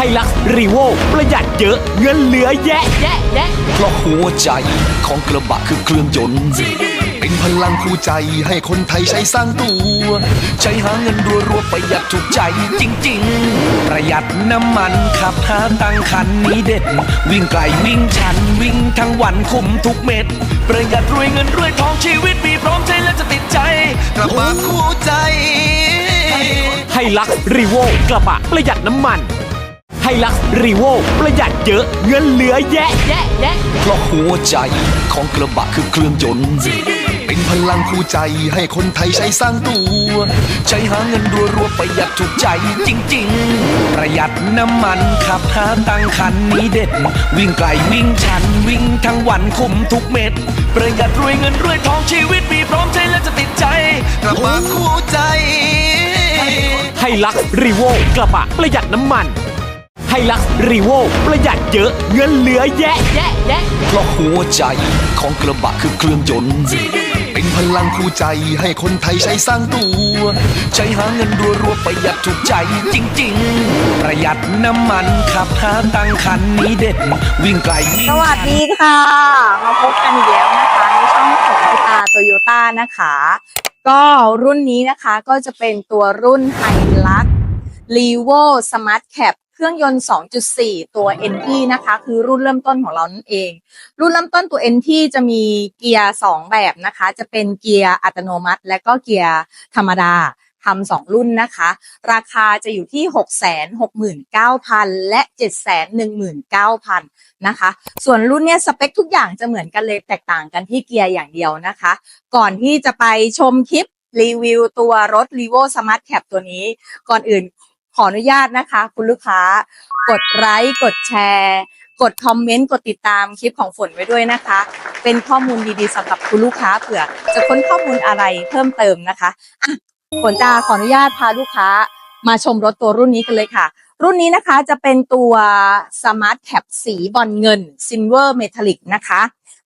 ไฮลักซ์รีโวประหยัดเยอะเงินเหลือแยะแยะแยะเพราะหัวใจของกระบะคือเครื่องยนต์เป็นพลังคู่ใจให้คนไทยใช้สร้างตัว ใช้หาเงินรัวรัวๆประหยัดถูกใจจริง ๆ ประหยัดน้ำมันขับหาตังค์คันนี้เด็ด วิ่งไกลวิ่งชันวิ่งทั้งวันคุ้มทุกเม็ด ประหยัดรวยเงินรวยทองชีวิตมีพร้อมใช้แล้วจะติดใจ กระบะคู่ใจไฮลักซ์รีโวกระบะประหยัดน้ำมัน ไฮลักซ์รีโวประหยัดเยอะเงินเหลือแยะแยะแยะเพราะหัวใจของกระบะคือเครื่องยนต์ เป็นพลังคู่ใจให้คนไทยใช้สร้างตัว ใช้หาเงินรัวรัวๆประหยัดถูกใจจริง ๆ ประหยัดน้ำมันขับหาตังค์คันนี้เด็ด วิ่งไกลวิ่งชันวิ่งทั้งวันคุ้มทุกเม็ด ประหยัดรวยเงินรวยทองชีวิตมีพร้อมใช้แล้วจะติดใจกระบะคู่ใจไฮลักซ์รีโวกระบะประหยัดน้ำมัน ไฮลักซ์รีโวประหยัดเยอะเงินเหลือแยะแยะแยะเพราะหัวใจของกระบะคือเครื่องยนต์เป็นพลังคู่ใจให้คนไทยใช้สร้างตัว ใช้หาเงินรัวรัวประหยัดถูกใจจริง ๆ ประหยัดน้ำมันขับหาตังค์คันนี้เด็ดวิ่งไกลสวัสดีค่ะ มาพบกันอีกแล้วนะคะในช่องของพิตาโตโยต้านะคะ ก็รุ่นนี้นะคะก็จะเป็นตัวรุ่นไฮลัก r e v o Smart Cap เครื่องยนต์ 2.4 ตัว NT นะคะ คือรุ่นเริ่มต้นของเรานั่นเอง รุ่นเริ่มต้นตัว NT จะมีเกียร์ 2 แบบนะคะ จะเป็นเกียร์อัตโนมัติ และก็เกียร์ธรรมดาทำสองรุ่นนะคะ ราคาจะอยู่ที่ 669,000 และ 719,000 นะคะ ส่วนรุ่นเนี้ยสเปคทุกอย่างจะเหมือนกันเลยแตกต่างกันที่เกียร์อย่างเดียวนะคะ ก่อนที่จะไปชมคลิปรีวิวตัวรถ r e v o Smart Cap ตัวนี้ ก่อนอื่น ออนุญาตนะคะ คุณลูกค้ากดไลค์กดแชร์ กดคอมเมนต์กดติดตามคลิปของฝนไว้ด้วยนะคะ เป็นข้อมูลดีๆสำหรับคุณลูกค้าเผื่อ จะค้นข้อมูลอะไรเพิ่มเติมนะคะอะฝนจะขออนุญาตพาลูกค้ามาชมรถตัวรุ่นนี้กันเลยค่ะ รุ่นนี้นะคะจะเป็นตัว Smart Cap สีบอลเงิน Silver Metallic นะคะ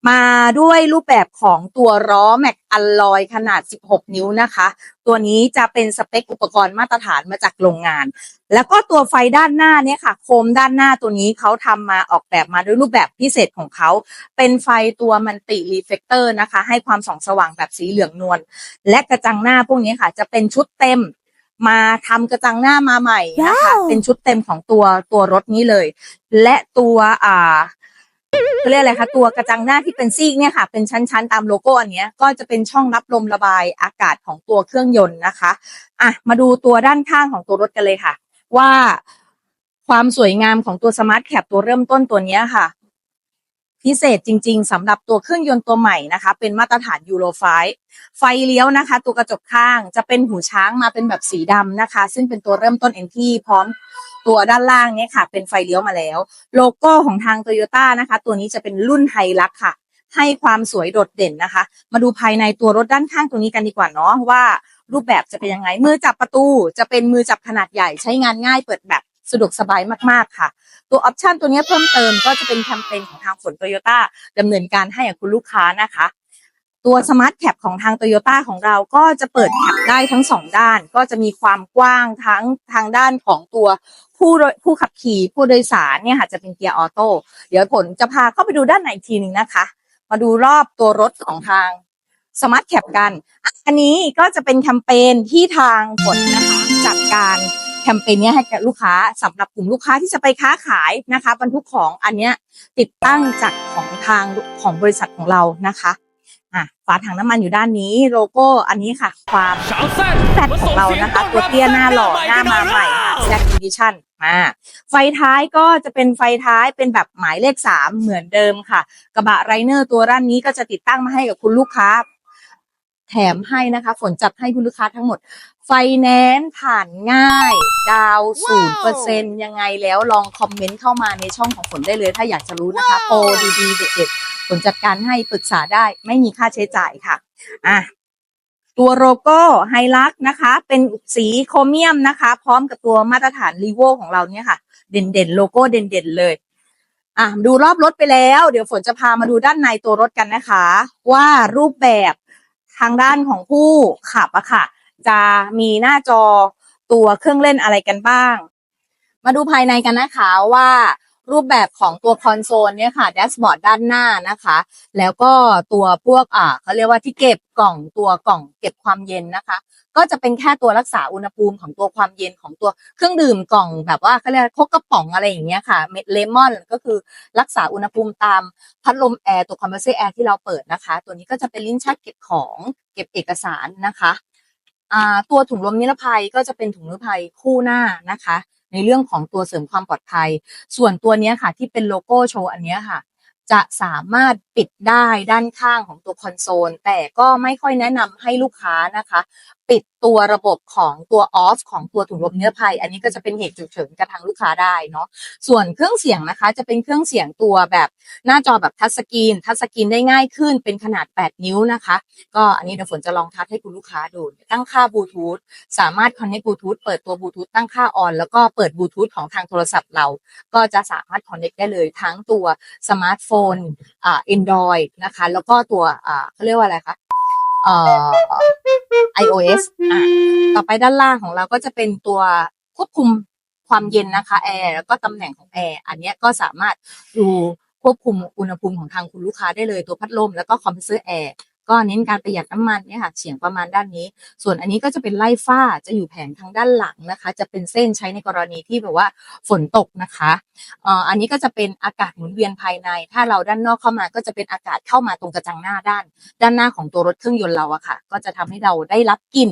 มาด้วยรูปแบบของตัวล้อแม็กอัลลอยขนาด 16 นิ้วนะคะ ตัวนี้จะเป็นสเปคอุปกรณ์มาตรฐานมาจากโรงงาน แล้วก็ตัวไฟด้านหน้าเนี่ยค่ะ โคมด้านหน้าตัวนี้เขาทำมาออกแบบมาด้วยรูปแบบพิเศษของเขา เป็นไฟตัวมันติรีเฟกเตอร์นะคะ ให้ความส่องสว่างแบบสีเหลืองนวล และกระจังหน้าพวกนี้ค่ะ จะเป็นชุดเต็ม มาทำกระจังหน้ามาใหม่นะคะ เป็นชุดเต็มของตัวตัวรถนี้เลย และตัวอ่าเขาเรียกอะไรคะตัวกระจังหน้าที่เป็นซีกเนี่ยค่ะ เป็นชั้นๆตามโลโก้อันเนี้ยก็จะเป็นช่องรับลมระบายอากาศของตัวเครื่องยนต์นะคะอะมาดูตัวด้านข้างของตัวรถกันเลยค่ะ ว่าความสวยงามของตัวสมาร์ทแคปตัวเริ่มต้นตัวเนี้ยค่ะ พิเศษจริง ๆสำหรับตัวเครื่องยนต์ตัวใหม่นะคะ เป็นมาตรฐานยูโรไฟไฟเลี้ยวนะคะ ตัวกระจกข้างจะเป็นหูช้างมาเป็นแบบสีดำนะคะ ซึ่งเป็นตัวเริ่มต้นเอ็นที่พร้อมตัวด้านล่างเนี่ยค่ะ เป็นไฟเลี้ยวมาแล้ว โลโก้ของทางโตโยต้านะคะ ตัวนี้จะเป็นรุ่นไฮลักค่ะ ให้ความสวยโดดเด่นนะคะ มาดูภายในตัวรถด้านข้างตัวนี้กันดีกว่าเนาะว่ารูปแบบจะเป็นยังไงมือจับประตูจะเป็นมือจับขนาดใหญ่ใช้งานง่ายเปิดแบบ สะดวกสบายมากๆค่ะ ตัวออปชันตัวนี้เพิ่มเติมก็จะเป็นแคมเปญของทางฝนโตโยต้าดำเนินการให้กับคุณลูกค้านะคะ ตัวสมาร์ทแคปของทางโตโยต้าของเราก็จะเปิดแคปได้ทั้งสองด้าน ก็จะมีความกว้างทั้งทางด้านของตัวผู้โดยผู้ขับขี่ผู้โดยสารเนี่ยค่ะจะเป็นเกียร์ออโต้เดี๋ยวผลจะพาเข้าไปดูด้านในอีกทีหนึ่งนะคะ มาดูรอบตัวรถของทางสมาร์ทแคปกัน อันนี้ก็จะเป็นแคมเปญที่ทางฝนนะคะจัดการ แคมเปญเนี้ยให้กับลูกค้าสำหรับกลุ่มลูกค้าที่จะไปค้าขายนะคะบรรทุกของอันเนี้ยติดตั้งจากของทางของบริษัทของเรานะคะอะฝาถังน้ำมันอยู่ด้านนี้โลโก้อันนี้ค่ะ ความสาวแซ่บแซดของเรานะคะ ตัวเตี้ยหน้าหล่อหน้ามาใหม่ค่ะแซดดิชั่นมาไฟท้ายก็จะเป็นไฟท้ายเป็นแบบหมายเลขสามเหมือนเดิมค่ะ กระบะไรเนอร์ตัวด้านนี้ก็จะติดตั้งมาให้กับคุณลูกค้า แถมให้นะคะ ฝนจัดให้คุณลูกค้าทั้งหมด ไฟแนนซ์ผ่านง่าย ดาวศูนย์เปอร์เซ็นยังไงแล้วลองคอมเมนต์เข้ามาในช่องของฝนได้เลย ถ้าอยากจะรู้นะคะ โปรดีๆเด็ดๆฝนจัดการให้ปรึกษาได้ ไม่มีค่าใช้จ่ายค่ะอะตัวโลโก้ไฮลักนะคะ เป็นสีโครเมียมนะคะ พร้อมกับตัวมาตรฐานรีโวของเราเนี่ยค่ะ เด่นๆ โลโก้เด่นๆ เลยอะดูรอบรถไปแล้ว เดี๋ยวฝนจะพามาดูด้านในตัวรถกันนะคะ ว่ารูปแบบ ทางด้านของผู้ขับอะค่ะ จะมีหน้าจอตัวเครื่องเล่นอะไรกันบ้าง มาดูภายในกันนะคะว่า รูปแบบของตัวคอนโซลเนี่ยค่ะแดชบอร์ดด้านหน้านะคะ แล้วก็ตัวพวกอ่าเขาเรียกว่าที่เก็บกล่องตัวกล่องเก็บความเย็นนะคะ ก็จะเป็นแค่ตัวรักษาอุณหภูมิของตัวความเย็นของตัวเครื่องดื่มกล่องแบบว่าเขาเรียกโคกกระป๋องอะไรอย่างเงี้ยค่ะเม็ดเลมอนก็คือรักษาอุณหภูมิตามพัดลมแอร์ตัวคอมเพรสเซอร์แอร์ที่เราเปิดนะคะ ตัวนี้ก็จะเป็นลิ้นชักเก็บของเก็บเอกสารนะคะตัวถุงลมนิรภัยก็จะเป็นถุงนิรภัยคู่หน้านะคะ ในเรื่องของตัวเสริมความปลอดภัย ส่วนตัวนี้ค่ะ ที่เป็นโลโก้โชว์อันนี้ค่ะ จะสามารถปิดได้ด้านข้างของตัวคอนโซล แต่ก็ไม่ค่อยแนะนำให้ลูกค้านะคะ ปิดตัวระบบของตัวออฟของตัวถุงลมนิรภัย อันนี้ก็จะเป็นเหตุฉุกเฉินกับทางลูกค้าได้เนาะส่วนเครื่องเสียงนะคะจะเป็นเครื่องเสียงตัวแบบหน้าจอแบบทัชสกรีนทัชสกรีนได้ง่ายขึ้นเป็นขนาด 8 นิ้วนะคะ ก็อันนี้เดี๋ยวฝนจะลองทัชให้คุณลูกค้าดู ตั้งค่าบลูทูธสามารถคอนเน c t บลูทูธเปิดตัวบลูทูธตั้งค่าออนแล้วก็เปิดบลูทูธของทางโทรศัพท์เรา ก็จะสามารถคอนเน c t ได้เลยทั้งตัวสมาร์ทโฟนอ่า Android นะคะ แล้วก็ตัวอ่าเขาเรียกว่าอะไรคะเอ่อ iOS อะต่อไปด้านล่างของเราก็จะเป็นตัวควบคุมความเย็นนะคะแอร์แล้วก็ตำแหน่งของแอร์อันนี้ก็สามารถดูควบคุมอุณหภูมิของทางคุณลูกค้าได้เลยตัวพัดลมแล้วก็คอมเพรสเซอร์แอร์ ก็เน้นการประหยัดน้ำมันเนี่ยค่ะเฉียงประมาณด้านนี้ ส่วนอันนี้ก็จะเป็นไล่ฝ้าจะอยู่แผงทางด้านหลังนะคะ จะเป็นเส้นใช้ในกรณีที่แบบว่าฝนตกนะคะเอ่ออันนี้ก็จะเป็นอากาศหมุนเวียนภายใน ถ้าเราด้านนอกเข้ามาก็จะเป็นอากาศเข้ามาตรงกระจังหน้าด้าน ด้านหน้าของตัวรถเครื่องยนต์เราอะค่ะ ก็จะทำให้เราได้รับกลิ่น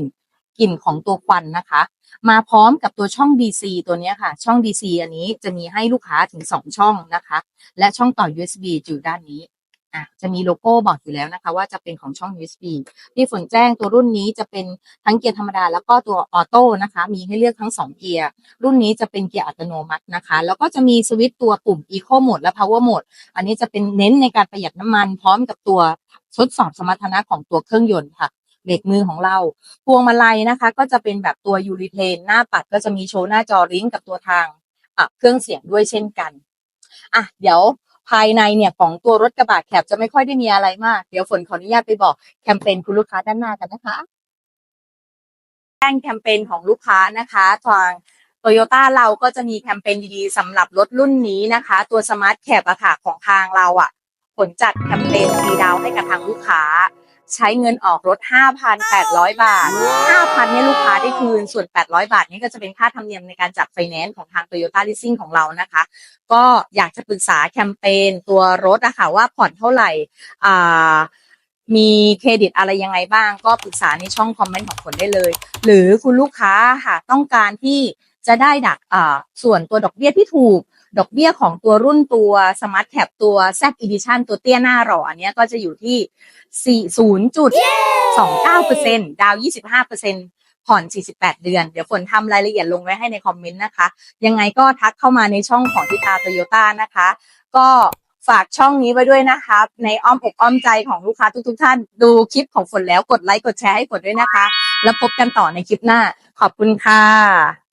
กลิ่นของตัวควันนะคะ มาพร้อมกับตัวช่อง DC ตัวนี้ค่ะ ช่อง DC อันนี้จะมีให้ลูกค้าถึง 2 ช่องนะคะ และช่องต่อ USB อยู่ด้านนี้ อะจะมีโลโก้บอกอยู่แล้วนะคะ ว่าจะเป็นของช่อง USB ที่ฝนแจ้งตัวรุ่นนี้จะเป็นทั้งเกียร์ธรรมดาแล้วก็ตัวออโต้นะคะ มีให้เลือกทั้ง 2 เกียร์ รุ่นนี้จะเป็นเกียร์อัตโนมัตินะคะ แล้วก็จะมีสวิตตัวปุ่ม Eco Mode และ Power Mode อันนี้จะเป็นเน้นในการประหยัดน้ำมันพร้อมกับตัวทดสอบสมรรถนะของตัวเครื่องยนต์ค่ะเบรกมือของเรา พวงมาลัยนะคะ ก็จะเป็นแบบตัวยูริเทนหน้าปัดก็จะมีโชว์หน้าจอริงก์กับตัวทางเครื่องเสียงด้วยเช่นกันอะเดี๋ยว ภายในเนี่ยของตัวรถกระบะแคบจะไม่ค่อยได้มีอะไรมาก เดี๋ยวฝนขออนุญาตไปบอกแคมเปญคุณลูกค้าด้านหน้ากันนะคะแจ้งแคมเปญของลูกค้านะคะทางโตโยต้าเราก็จะมีแคมเปญดีๆสำหรับรถรุ่นนี้นะคะ ตัวสมาร์ทแคปอะค่ะของทางเราอะผลจัดแคมเปญฟรีดาวให้กับทางลูกค้า ใช้เงินออกรถ 5,800 บาท 5,000เนี่ยลูกค้าได้คืน ส่วน 800 บาทนี่ก็จะเป็นค่าธรรมเนียมในการจัดไฟแนนซ์ของทาง Toyota Leasing ของเรานะคะ ก็อยากจะปรึกษาแคมเปญตัวรถอะค่ะว่าผ่อนเท่าไหร่อ่ามีเครดิตอะไรยังไงบ้าง ก็ปรึกษาในช่องคอมเมนต์ของฝนได้เลย หรือคุณลูกค้าค่ะต้องการที่จะได้ดักอ่าส่วนตัวดอกเบี้ยที่ถูก ดอกเบี้ยของตัวรุ่นตัว Smart Cap ตัว Z Edition ตัวเตี้ยหน้าหล่ออันเนี้ยก็จะอยู่ที่ 40.29%ดาว 25%ผ่อน 48 เดือน เดี๋ยวฝนทำรายละเอียดลงไว้ให้ในคอมเมนต์นะคะ ยังไงก็ทักเข้ามาในช่องของทิตาโตโยต้านะคะ ก็ฝากช่องนี้ไว้ด้วยนะครับในอ้อมอกอ้อมใจของลูกค้าทุกๆท่าน ดูคลิปของฝนแล้วกดไลค์กดแชร์ให้ฝนด้วยนะคะ แล้วพบกันต่อในคลิปหน้า ขอบคุณค่ะ